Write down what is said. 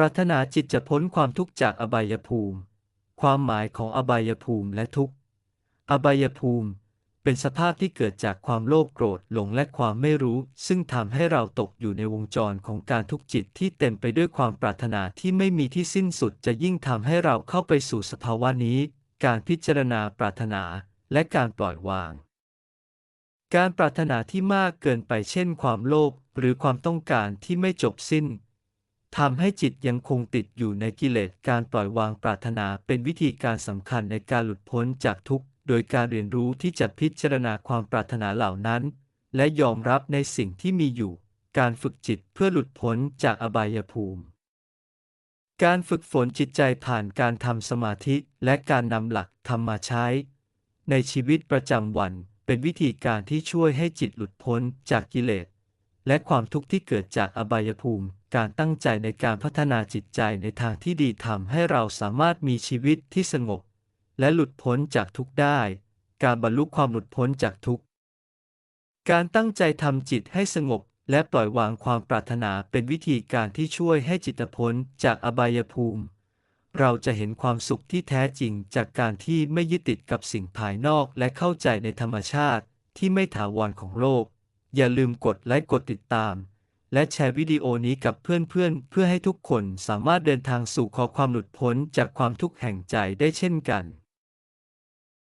ปรารถนาจิตจะพ้นความทุกข์จากอบายภูมิ ความหมายของอบายภูมิและทุกข์ อบายภูมิ เป็นสภาพที่เกิดจากความโลภโกรธหลงและความไม่รู้ ซึ่งทำให้เราตกอยู่ในวงจรของการทุกข์จิตที่เต็มไปด้วยความปรารถนาที่ไม่มีที่สิ้นสุดจะยิ่งทำให้เราเข้าไปสู่สภาวะนี้ การพิจารณาปรารถนาและการปล่อยวาง การปรารถนาที่มากเกินไปเช่น ความโลภหรือความต้องการที่ไม่จบสิ้น ทำให้จิตยังคงติดอยู่ในกิเลสการปล่อยวางปรารถนาเป็นวิธีการสำคัญในการหลุดพ้นจากทุกข์ โดยการเรียนรู้ที่จะพิจารณาความปรารถนาเหล่านั้น และยอมรับในสิ่งที่มีอยู่ การฝึกจิตเพื่อหลุดพ้นจากอบายภูมิ การฝึกฝนจิตใจผ่านการทำสมาธิและการนำหลักธรรมมาใช้ ในชีวิตประจำวันเป็นวิธีการที่ช่วยให้จิตหลุดพ้นจากกิเลส และความทุกข์ที่เกิดจากอบายภูมิ การตั้งใจในการพัฒนาจิตใจในทางที่ดีทำให้เราสามารถมีชีวิตที่สงบ และหลุดพ้นจากทุกข์ได้ การบรรลุความหลุดพ้นจากทุกข์ การตั้งใจทำจิตให้สงบ และปล่อยวางความปรารถนาเป็นวิธีการที่ช่วยให้จิตพ้นจากอบายภูมิ เราจะเห็นความสุขที่แท้จริงจากการที่ไม่ยึดติดกับสิ่งภายนอกและเข้าใจในธรรมชาติที่ไม่ถาวรของโลก อย่าลืมกดไลค์กดติดตาม และแชร์วิดีโอนี้กับเพื่อนๆเพื่อให้ทุกคนสามารถเดินทางสู่ขอความหลุดพ้นจากความทุกข์แห่งใจได้เช่นกัน